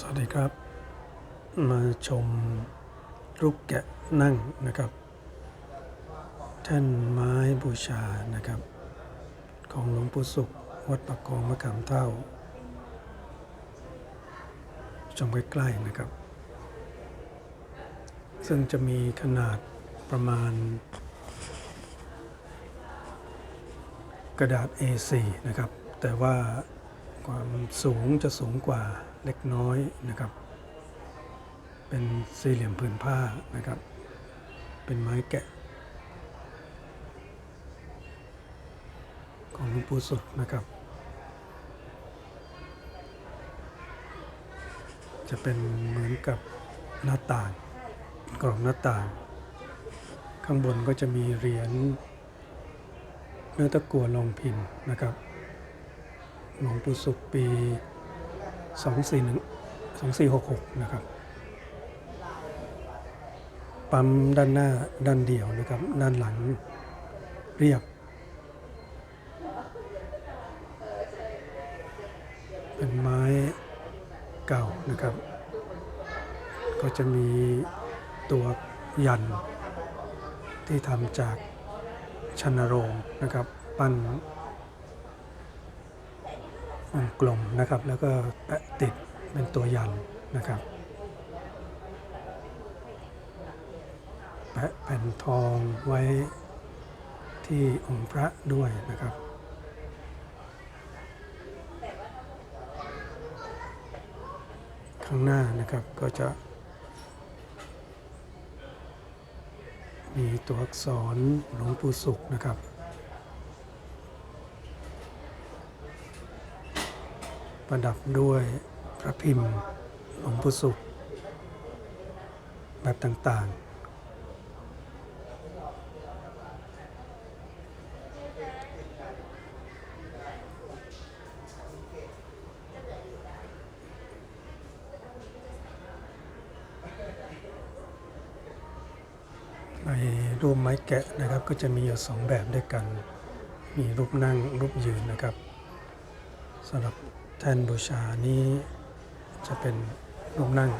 สวัสดีครับ มาชมรูปแกะนั่งนะครับ แท่นไม้บูชานะครับ ของหลวงปู่สุข วัดปักคองมะขามเท่าชมใกล้ๆนะครับ ซึ่งจะมีขนาดประมาณ กระดาษ A4 นะครับ แต่ว่าความสูงจะสูงกว่า เล็กน้อยนะครับ เป็นสี่เหลี่ยมผืนผ้านะครับ เป็นไม้แกะ ของหลวงปู่สุดนะครับ จะเป็นเหมือนกับหน้าต่างกรอบหน้าต่าง ข้างบนก็จะมีเหรียญเนื้อตะกั่วลงพิมพ์นะครับหลวงปู่สุขปี 241 2466 นะครับ ปั๊มด้านหน้าด้านเดียวนะครับ ด้านหลังเรียบ เป็นไม้เก่านะครับ ก็จะมีตัวยันที่ทำจากชนโรงนะครับ ปั้น กลมนะครับ แล้วก็แปะติดเป็นตัวยันนะครับ แปะแผ่นทองไว้ที่องค์พระด้วยนะครับข้างหน้านะครับก็จะ มีตัวอักษรหลวงปู่สุขนะครับ ประดับด้วยพระพิมพ์หลวงปู่สุข แบบต่างๆในรูปไม้แกะนะครับก็จะมีอยู่สองแบบด้วยกัน มีรูปนั่งรูปยืนนะครับสำหรับ แท่นบูชานี้จะเป็นรูปนั่ง